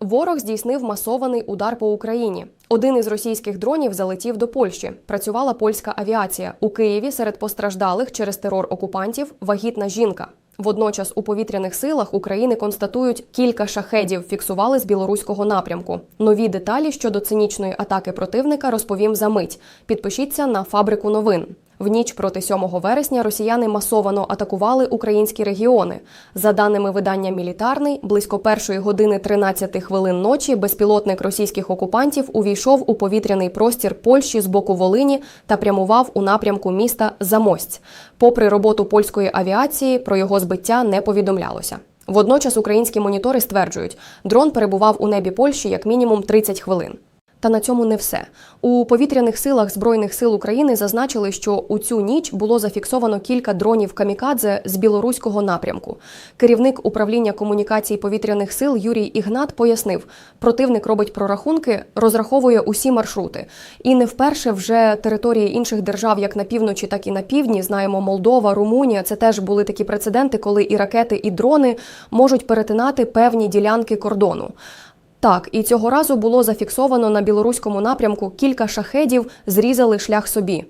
Ворог здійснив масований удар по Україні. Один із російських дронів залетів до Польщі. Працювала польська авіація. У Києві серед постраждалих через терор окупантів вагітна жінка. Водночас у повітряних силах України констатують кілька шахедів фіксували з білоруського напрямку. Нові деталі щодо цинічної атаки противника розповім за мить. Підпишіться на фабрику новин. В ніч проти 7 вересня росіяни масовано атакували українські регіони. За даними видання Мілітарний, близько першої години 13 хвилин ночі безпілотник російських окупантів увійшов у повітряний простір Польщі з боку Волині та прямував у напрямку міста Замость. Попри роботу польської авіації, про його збиття не повідомлялося. Водночас українські монітори стверджують, дрон перебував у небі Польщі як мінімум 30 хвилин. Та на цьому не все. У повітряних силах Збройних сил України зазначили, що у цю ніч було зафіксовано кілька дронів камікадзе з білоруського напрямку. Керівник управління комунікацій повітряних сил Юрій Ігнат пояснив, противник робить прорахунки, розраховує усі маршрути. І не вперше вже території інших держав, як на півночі, так і на півдні, знаємо Молдова, Румунія. Це теж були такі прецеденти, коли і ракети, і дрони можуть перетинати певні ділянки кордону. Так, і цього разу було зафіксовано на білоруському напрямку кілька шахедів зрізали шлях собі.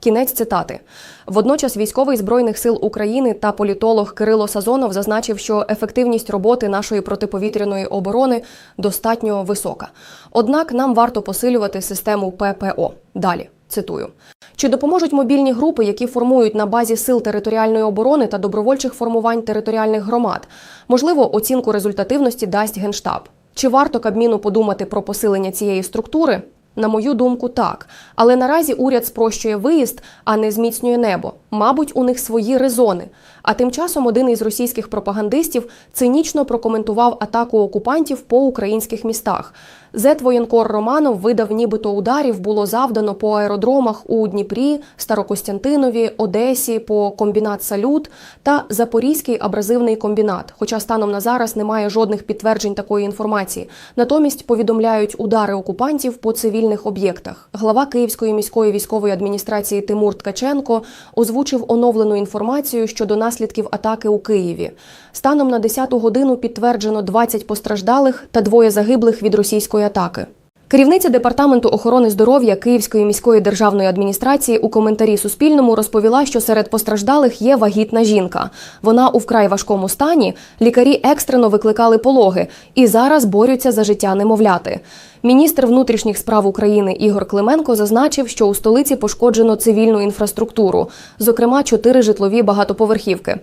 Кінець цитати. Водночас військовий збройних сил України та політолог Кирило Сазонов зазначив, що ефективність роботи нашої протиповітряної оборони достатньо висока. Однак нам варто посилювати систему ППО. Далі цитую. Чи допоможуть мобільні групи, які формують на базі сил територіальної оборони та добровольчих формувань територіальних громад? Можливо, оцінку результативності дасть генштаб. Чи варто Кабміну подумати про посилення цієї структури? На мою думку, так. Але наразі уряд спрощує виїзд, а не зміцнює небо. Мабуть, у них свої резони. А тим часом один із російських пропагандистів цинічно прокоментував атаку окупантів по українських містах. Зет воєнкор Романов видав, нібито ударів було завдано по аеродромах у Дніпрі, Старокостянтинові, Одесі, по комбінат Салют та Запорізький абразивний комбінат. Хоча станом на зараз немає жодних підтверджень такої інформації. Натомість повідомляють удари окупантів по цивільних об'єктах. Глава Київської міської військової адміністрації Тимур Ткаченко озвучив оновлену інформацію щодо наслідків атаки у Києві. Станом на 10-ту годину підтверджено 20 постраждалих та двоє загиблих від російської атаки. Керівниця департаменту охорони здоров'я Київської міської державної адміністрації у коментарі Суспільному розповіла, що серед постраждалих є вагітна жінка. Вона у вкрай важкому стані. Лікарі екстрено викликали пологи і зараз борються за життя немовляти. Міністр внутрішніх справ України Ігор Клименко зазначив, що у столиці пошкоджено цивільну інфраструктуру, зокрема чотири житлові багатоповерхівки.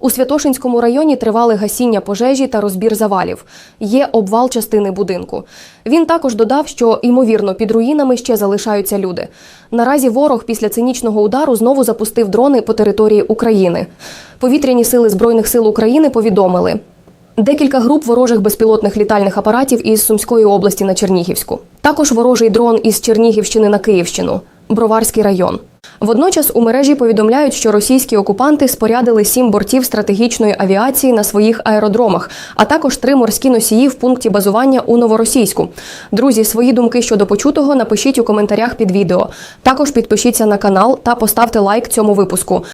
У Святошинському районі тривали гасіння пожежі та розбір завалів. Є обвал частини будинку. Він також додав, що ймовірно під руїнами ще залишаються люди. Наразі ворог після цинічного удару знову запустив дрони по території України. Повітряні сили збройних сил України повідомили. Декілька груп ворожих безпілотних літальних апаратів із Сумської області на Чернігівську. Також ворожий дрон із Чернігівщини на Київщину, Броварський район. Водночас у мережі повідомляють, що російські окупанти спорядили сім бортів стратегічної авіації на своїх аеродромах, а також три морські носії в пункті базування у Новоросійську. Друзі, свої думки щодо почутого напишіть у коментарях під відео. Також підпишіться на канал та поставте лайк цьому випуску.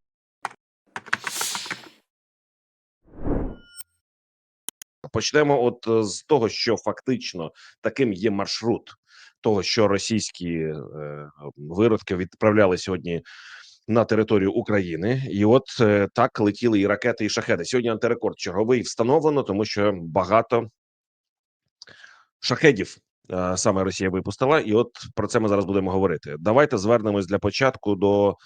Почнемо от е, з того, що фактично таким є маршрут того, що російські е, виродки відправляли сьогодні на територію України, і от е, так летіли і ракети, і шахеди. Сьогодні антирекорд черговий встановлено, тому що багато шахедів е, саме Росія випустила, і от про це ми зараз будемо говорити. Давайте звернемось для початку до.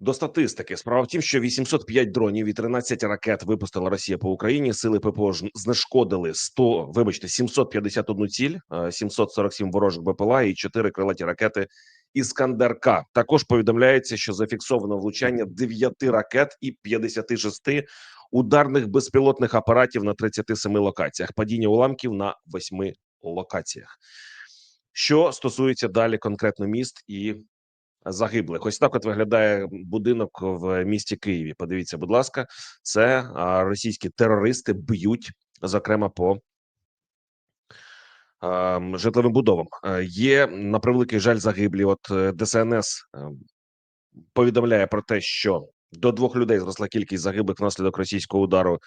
До статистики справа в тім, що 805 дронів і 13 ракет випустила Росія по Україні. Сили ППО знешкодили 100, вибачте, 751 ціль, е, 747 ворожих БПЛА і 4 крилаті ракети Іскандер-К. Також повідомляється, що зафіксовано влучання 9 ракет і 56 ударних безпілотних апаратів на 37 локаціях. Падіння уламків на 8 локаціях. Що стосується далі конкретно міст і загиблих. Ось так от виглядає будинок в місті Києві. Подивіться, будь ласка, це російські терористи б'ють, зокрема по житловим будовам. Е, Є на превеликий жаль загиблі. От е, ДСНС е, повідомляє про те, що до двох людей зросла кількість загиблих внаслідок російського удару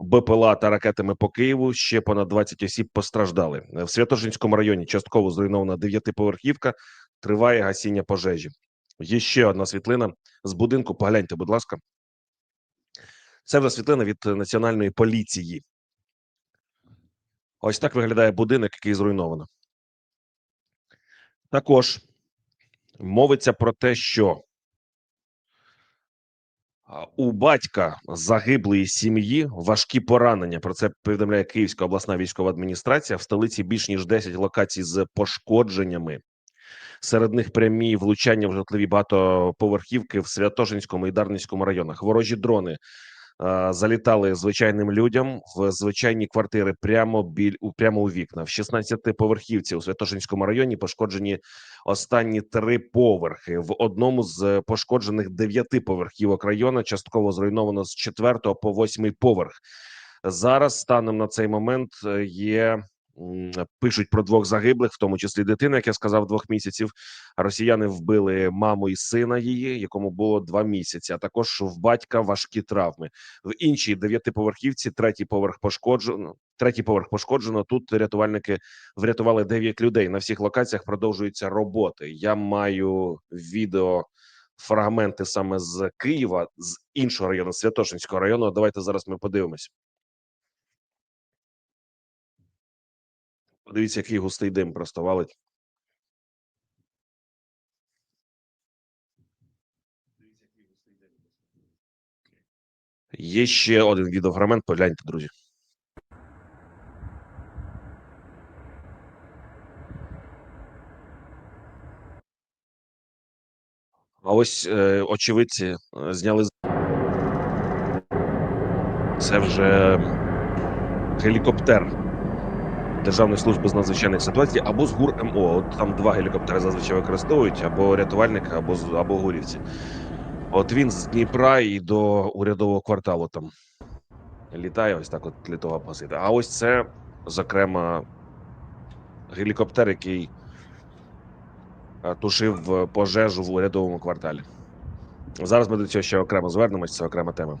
БПЛА та ракетами по Києву. Ще понад 20 осіб постраждали. В Святошинському районі частково зруйнована дев'ятиповерхівка. Триває гасіння пожежі. Є ще одна світлина з будинку. Погляньте, будь ласка. Це вже світлина від національної поліції. Ось так виглядає будинок, який зруйновано. Також мовиться про те, що у батька загиблої сім'ї важкі поранення. Про це повідомляє Київська обласна військова адміністрація. В столиці більш ніж 10 локацій з пошкодженнями. Серед них прямі влучання в житлові багатоповерхівки в Святошинському і Дарницькому районах. Ворожі дрони е, залітали звичайним людям в звичайні квартири прямо біль у прямо у вікна. В 16-поверхівці у Святошинському районі пошкоджені останні три поверхи. В одному з пошкоджених дев'яти поверхівок району частково зруйновано з четвертого по восьмий поверх. Зараз станом на цей момент е, є. Пишуть про двох загиблих, в тому числі дитина, як я сказав, двох місяців. Росіяни вбили маму і сина її, якому було два місяці. А також в батька важкі травми. В іншій дев'ятиповерхівці третій поверх пошкоджено. Третій поверх пошкоджено. Тут рятувальники врятували 9 людей. На всіх локаціях продовжуються роботи. Я маю відео. Фрагменти саме з Києва, з іншого району, Святошинського району. Давайте зараз ми подивимось. Подивіться, який густий дим просто валить. Є ще один відеофрагмент. Погляньте, друзі. А ось е, очевидці е, зняли. Це вже гелікоптер Державної служби з надзвичайних ситуацій або з ГУР МО. От там два гелікоптери зазвичай використовують або рятувальники, або або гурівці. От він з Дніпра і до урядового кварталу там літає, ось так, от для того погасити. А ось це, зокрема, гелікоптер, який е, тушив е, пожежу в урядовому кварталі. Зараз ми до цього ще окремо звернемось, це окрема тема.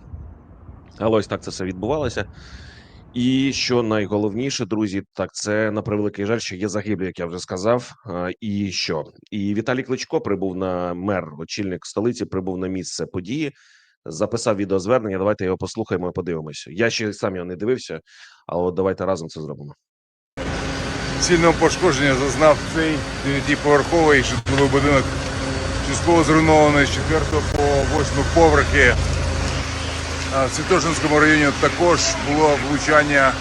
Але ось так це все відбувалося. І що найголовніше, друзі, так це на превеликий жаль, що є загиблі, як я вже сказав. І що? І Віталій Кличко прибув на мер, очільник столиці, прибув на місце події, записав відеозвернення. Давайте його послухаємо і подивимося. Я ще сам його не дивився, але от давайте разом це зробимо. Сильного пошкодження зазнав цей дев'ятиповерховий житловий будинок, частково зруйнований з 4 по 8 поверхи. В Святошинському районі також було влучання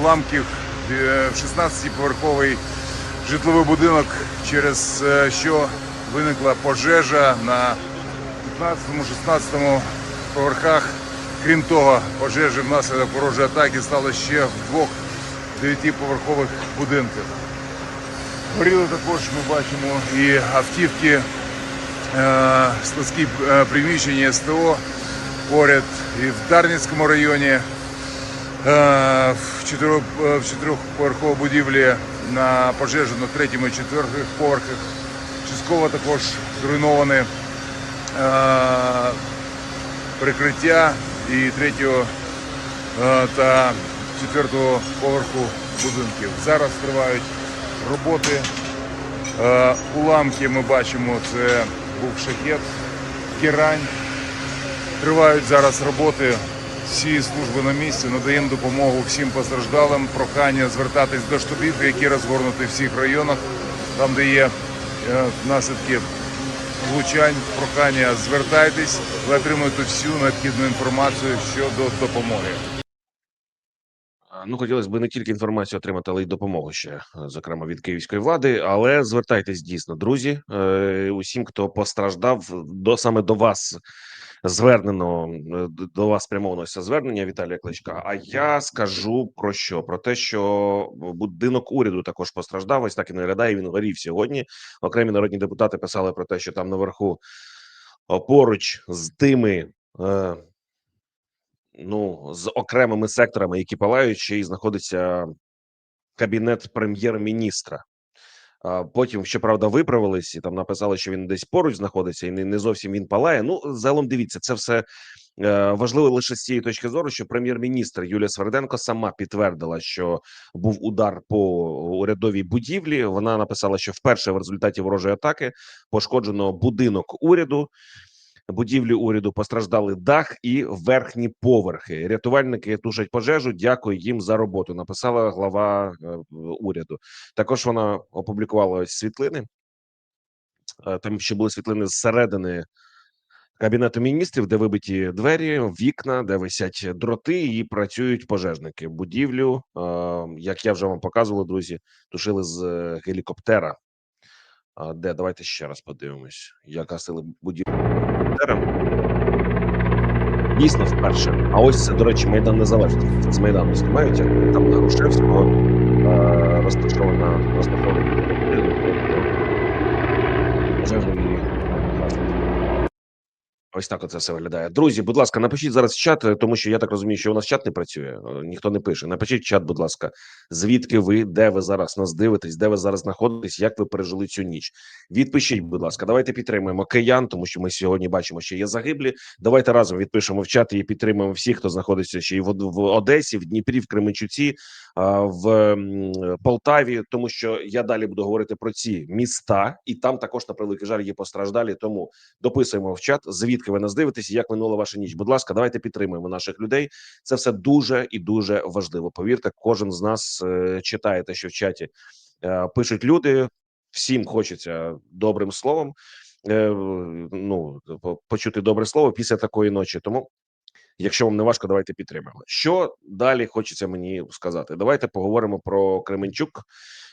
уламків е, в 16-поверховий житловий будинок, через е, що виникла пожежа на 15-16 поверхах. Крім того, пожежі внаслідок ворожої атаки стало ще в двох дев'ятиповерхових будинків. Горіли також, ми бачимо, і автівки, е, складські приміщення СТО поряд і в Дарницькому районі. е, В е, чотирьохповерховій будівлі на пожежу на третьому і четвертих поверхах. Частково також зруйновані е, прикриття і третього та четвертого поверху будинків. Зараз тривають роботи. Уламки ми бачимо, це був шахет, керань. Тривають зараз роботи. Всі служби на місці надаємо допомогу всім постраждалим. Прохання звертатись до штабів, які розгорнуті в всіх районах, там, де є е, наслідки влучань. Прохання звертайтесь, ви отримуєте всю необхідну інформацію щодо допомоги. Ну, хотілося б не тільки інформацію отримати, але й допомогу ще, е, зокрема від київської влади. Але звертайтесь дійсно, друзі, е, усім, хто постраждав, до саме до вас звернено е, до вас спрямовано звернення Віталія Кличка. А я скажу про що? Про те, що будинок уряду також постраждав. Ось так і виглядає. Він горів сьогодні. Окремі народні депутати писали про те, що там наверху поруч з тими. Е, ну, з окремими секторами, які палають, ще й знаходиться кабінет прем'єр-міністра. Потім, щоправда, виправились і там написали, що він десь поруч знаходиться, і не, не зовсім він палає. Ну, загалом дивіться, це все е, важливо лише з цієї точки зору, що прем'єр-міністр Юлія Сверденко сама підтвердила, що був удар по урядовій будівлі. Вона написала, що вперше в результаті ворожої атаки пошкоджено будинок уряду. Будівлі уряду постраждали дах і верхні поверхи. Рятувальники тушать пожежу. Дякую їм за роботу. Написала глава е, уряду. Також вона опублікувала ось світлини. Е, Там ще були світлини зсередини кабінету міністрів, де вибиті двері, вікна, де висять дроти, і працюють пожежники. Будівлю, е, як я вже вам показував, друзі, тушили з гелікоптера. А де давайте ще раз подивимось, як гасили будівлю гелікоптером. Дійсно вперше. А ось це, до речі, майдан незалежності. З майдану знімають як там на Грушевського е, розташована розташована пожежної. Ось так оце все виглядає. Друзі, будь ласка, напишіть зараз чат, е, тому що я так розумію, що у нас чат не працює, е, ніхто не пише. Напишіть чат, будь ласка, звідки ви, де ви зараз нас дивитесь, де ви зараз знаходитесь, як ви пережили цю ніч. Відпишіть, будь ласка, давайте підтримуємо киян, тому що ми сьогодні бачимо, що є загиблі. Давайте разом відпишемо в чат і підтримуємо всіх, хто знаходиться ще в, в Одесі, в Дніпрі, в Кременчуці, в Полтаві, тому що я далі буду говорити про ці міста, і там також на превеликий жаль є постраждалі. Тому дописуємо в чат, звідки ви нас дивитесь, як минула ваша ніч. Будь ласка, давайте підтримуємо наших людей. Це все дуже і дуже важливо. Повірте, кожен з нас е, читає те, що в чаті е, пишуть люди. Всім хочеться добрим словом. Е, ну почути добре слово після такої ночі. Тому, якщо вам не важко, давайте підтримаємо. Що далі хочеться мені сказати? Давайте поговоримо про Кременчук,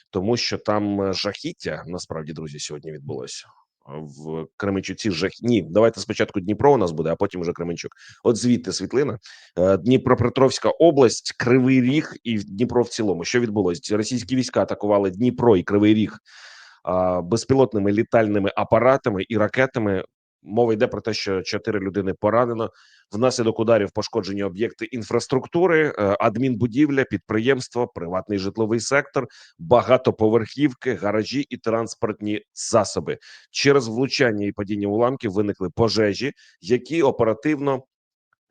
тому що там е, жахіття насправді друзі сьогодні відбулося. В Кременчуці жах... Ні, давайте спочатку Дніпро у нас буде, а потім вже Кременчук. От звідти світлина. Е, Дніпропетровська область, Кривий Ріг і Дніпро в цілому. Що відбулося? Російські війська атакували Дніпро і Кривий Ріг безпілотними літальними апаратами і ракетами. Мова йде про те, що чотири людини поранено. Внаслідок ударів пошкоджені об'єкти інфраструктури, е, адмінбудівля, підприємство, приватний житловий сектор, багатоповерхівки, гаражі і транспортні засоби. Через влучання і падіння уламків виникли пожежі, які оперативно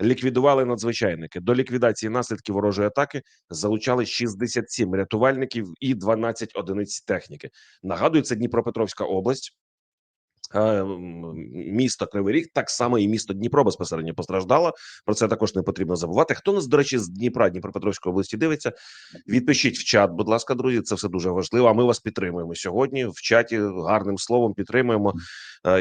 ліквідували надзвичайники. До ліквідації наслідків ворожої атаки залучали 67 рятувальників і 12 одиниць техніки. Нагадую, це Дніпропетровська область. Е, Місто Кривий Ріг, так само і місто Дніпро безпосередньо постраждало. Про це також не потрібно забувати. Хто нас, до речі, з Дніпра, Дніпропетровської області дивиться? Відпишіть в чат, будь ласка, друзі. Це все дуже важливо. А ми вас підтримуємо сьогодні в чаті гарним словом. Підтримуємо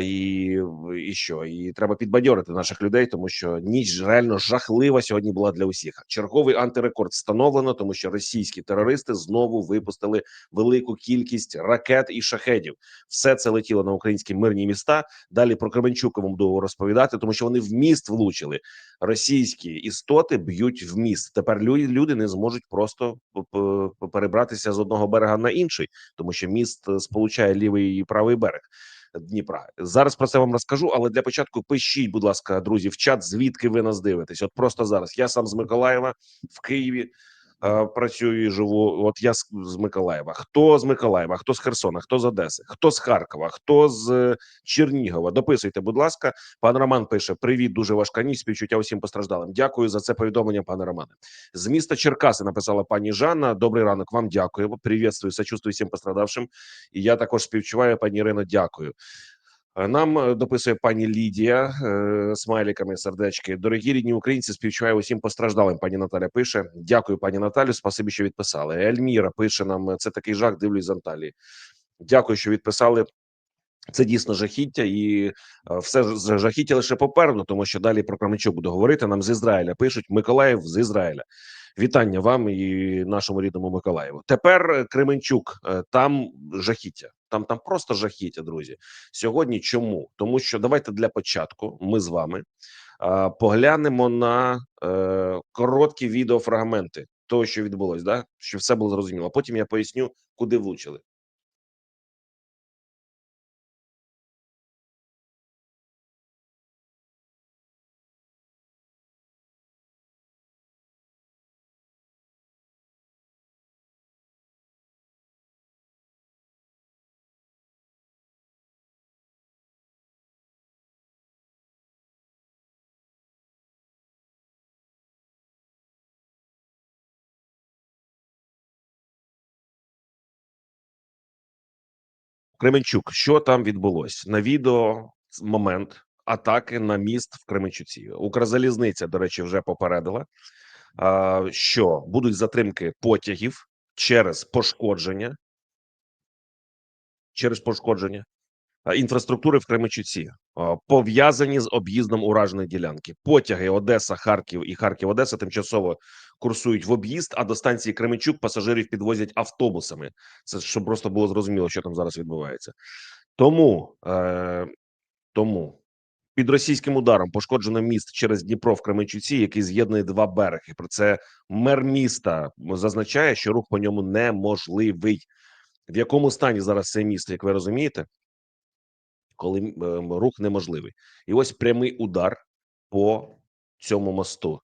і, і що? І треба підбадьорити наших людей, тому що ніч реально жахлива сьогодні була для усіх. Черговий антирекорд встановлено, тому що російські терористи знову випустили велику кількість ракет і шахедів. Все це летіло на українські мирні міста. Далі про Кременчука вам буду розповідати, тому що вони в міст влучили. Російські істоти б'ють в міст. Тепер люди, люди не зможуть просто перебратися з одного берега на інший, тому що міст е, сполучає лівий і правий берег. Дніпра. Зараз про це вам розкажу, але для початку пишіть, будь ласка, друзі, в чат, звідки ви нас дивитесь. От просто зараз. Я сам з Миколаєва в Києві е, працюю і живу. От я з, з Миколаєва. Хто з Миколаєва, хто з Херсона, хто з Одеси, хто з Харкова, хто з е, Чернігова. Дописуйте, будь ласка. Пан Роман пише: Привіт, дуже важка ніч. Співчуття усім постраждалим. Дякую за це повідомлення, пане Романе. З міста Черкаси написала пані Жанна. Добрий ранок. Вам дякую. Привітствую, сочувствую всім пострадавшим. І я також співчуваю, пані Ірино. Дякую. Е, Нам е, дописує пані Лідія е, смайликами сердечки. Дорогі рідні українці, співчуваю усім постраждалим. Пані Наталя пише. Дякую, пані Наталю. Спасибі, що відписали. Ельміра пише нам: це такий жах. Дивлюсь з Анталії. Дякую, що відписали. Це дійсно жахіття, і е, все жахіття лише попереду, тому що далі про Кременчук буду говорити. Нам з Ізраїля пишуть Миколаїв з Ізраїля. Вітання вам і нашому рідному Миколаєву. Тепер е, Кременчук. Е, Там жахіття. Там там просто жахіття, друзі. Сьогодні чому? Тому що давайте для початку ми з вами е, поглянемо на е, короткі відеофрагменти того, що відбулось, да? щоб все було зрозуміло. Потім я поясню, куди влучили. Кременчук, що там відбулось на відео? Момент атаки на міст в Кременчуці. Укрзалізниця, до речі, вже попередила, що будуть затримки потягів через пошкодження, через пошкодження інфраструктури в Кременчуці, пов'язані з об'їздом ураженої ділянки. Потяги Одеса, Харків і Харків Одеса тимчасово курсують в об'їзд, а до станції Кременчук пасажирів підвозять автобусами. Це щоб просто було зрозуміло, що там зараз відбувається. Тому, е, тому під російським ударом пошкоджено міст через Дніпро в Кременчуці, який з'єднує два береги. Про це мер міста зазначає, що рух по ньому неможливий. В якому стані зараз це місто, як ви розумієте, коли е, рух неможливий, і ось прямий удар по цьому мосту.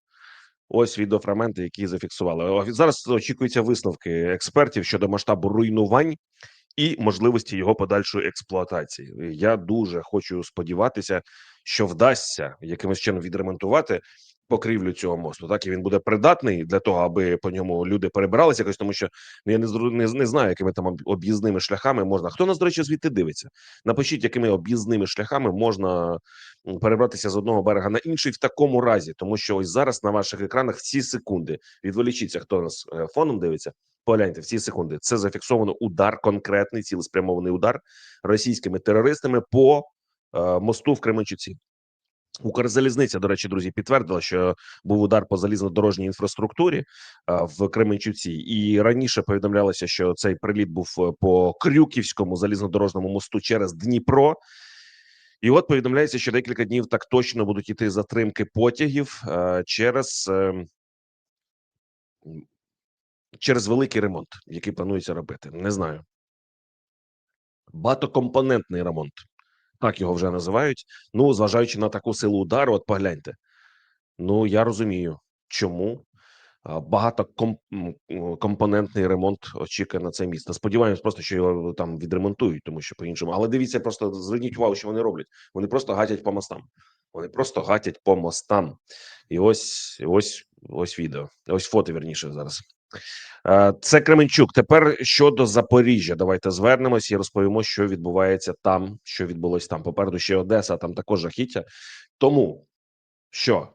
Ось відеофрагменти, які зафіксували. Зараз очікуються висновки експертів щодо масштабу руйнувань і можливості його подальшої експлуатації. Я дуже хочу сподіватися, що вдасться якимось чином відремонтувати покрівлю цього мосту. Так і він буде придатний для того, аби по ньому люди перебиралися якось, тому що ну, я не не, не знаю, якими там об'їзними шляхами можна. Хто нас, до речі, звідти дивиться? Напишіть, якими об'їзними шляхами можна перебратися з одного берега на інший в такому разі, тому що ось зараз на ваших екранах ці секунди відволічіться, хто нас е, фоном дивиться. Погляньте в ці секунди. Це зафіксовано удар, конкретний цілеспрямований удар російськими терористами по е, мосту в Кременчуці. Укрзалізниця, до речі, друзі, підтвердила, що був удар по залізнодорожній інфраструктурі в Кременчуці, і раніше повідомлялося, що цей приліт був е, по Крюківському залізнодорожному мосту через Дніпро. І от повідомляється, що декілька днів так точно будуть іти затримки потягів е, через, е, через великий ремонт, який планується робити. Не знаю. Багатокомпонентний ремонт, так його вже називають. Ну, зважаючи на таку силу удару, от погляньте. Ну, я розумію, чому а, багатокомпонентний ремонт очікує на це місто. Сподіваємось, просто що його там відремонтують, тому що по-іншому. Але дивіться, просто зверніть увагу, що вони роблять. Вони просто гатять по мостам. Вони просто гатять по мостам. І ось ось ось відео. Ось фото вірніше зараз. Е, Це Кременчук. Тепер щодо Запоріжжя. Давайте звернемось і розповімо, що відбувається там, що відбулось там. Попереду ще Одеса, там також жахіття. Тому що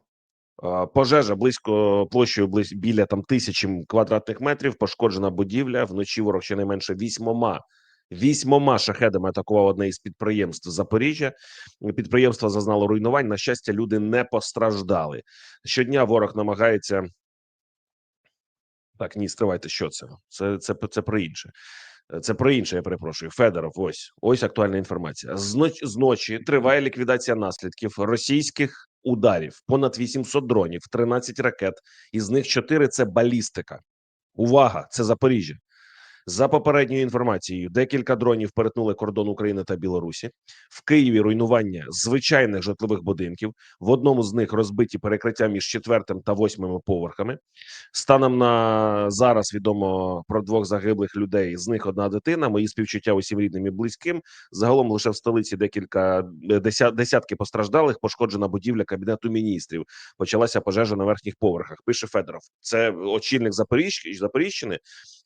е, пожежа близько площею близь біля там тисячі квадратних метрів. Пошкоджена будівля. Вночі ворог щонайменше вісьмома. Вісьмома шахедами атакував одне із підприємств Запоріжжя. Підприємство зазнало руйнувань. На щастя, люди не постраждали. Щодня ворог намагається так, ні, стривайте, що це? Це це, це про інше. Е, Це про інше, я перепрошую. Федоров, ось ось актуальна інформація. Зноч, зночі триває ліквідація наслідків російських ударів. Понад 800 дронів, 13 ракет, із них 4 – це балістика. Увага! Це Запоріжжя. За попередньою інформацією, декілька дронів перетнули кордон України та Білорусі. В Києві руйнування звичайних житлових будинків. В одному з них розбиті перекриття між четвертим та восьмими поверхами. Станом на зараз відомо про двох загиблих людей. З них одна дитина. Мої співчуття усім рідним і близьким. Загалом лише в столиці декілька е, десятки постраждалих. Пошкоджена будівля кабінету міністрів. Почалася пожежа на верхніх поверхах. Пише Федоров. Це очільник Запоріж... Запоріжщини,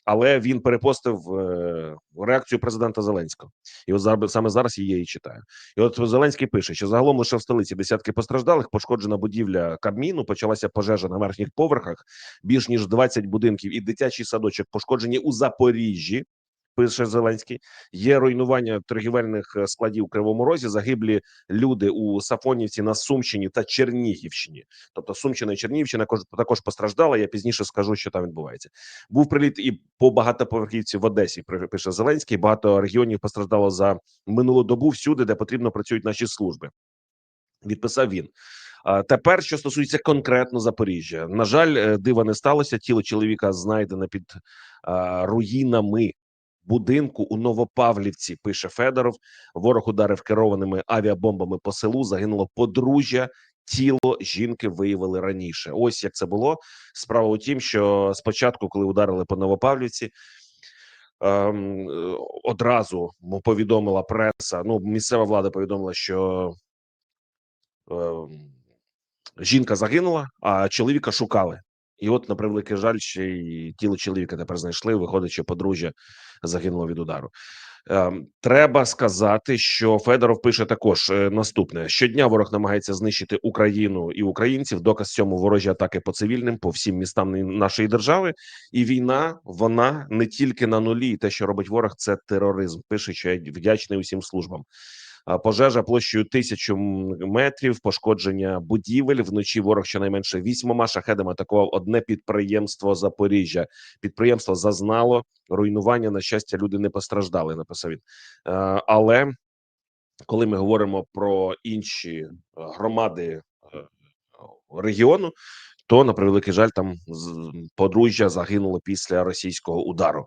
але він перепостив е, реакцію президента Зеленського. І от зараз саме зараз її її читаю. І от Зеленський пише, що загалом лише в столиці десятки постраждалих. Пошкоджена будівля Кабміну. Почалася пожежа на верхніх поверхах більш ніж 20 будинків і дитячий садочок пошкоджені у Запоріжжі. Пише Зеленський, є руйнування торгівельних е, складів у Кривому Розі. Загиблі люди у Сафонівці на Сумщині та Чернігівщині. Тобто Сумщина і Чернігівщина також, постраждала. Я пізніше скажу, що там відбувається. Був приліт і по багатоповерхівці в Одесі. Пише Зеленський. Багато регіонів постраждало за минулу добу всюди, де потрібно працюють наші служби. Відписав він. Тепер, що стосується конкретно Запоріжжя, на жаль, е, дива не сталося. Тіло чоловіка знайдене під руїнами будинку у Новопавлівці. Пише Федоров. Ворог ударив керованими авіабомбами по селу. Загинуло подружжя. Тіло жінки виявили раніше. Ось як це було. Справа у тім, що спочатку, коли ударили по Новопавлівці, ем, е, одразу повідомила преса. Ну, місцева влада повідомила, що ем, жінка загинула, а чоловіка шукали. І от, на превеликий жаль, ще й тіло чоловіка тепер знайшли. Виходить, що подружжя загинуло від удару. Ем, Треба сказати, що Федоров пише також е, наступне: щодня ворог намагається знищити Україну і українців. Доказ цьому ворожі атаки по цивільним, по всім містам нашої держави. І війна вона не тільки на нулі. Те, що робить ворог, це тероризм. Пише, що я вдячний усім службам. Пожежа площею тисячу метрів, пошкодження будівель. Вночі ворог щонайменше вісьмома шахедами атакував одне підприємство Запоріжжя. Підприємство зазнало руйнування. На щастя, люди не постраждали. Написав він. Е, Але коли ми говоримо про інші е, громади е, регіону, то на превеликий жаль, там подружжя загинуло після російського удару.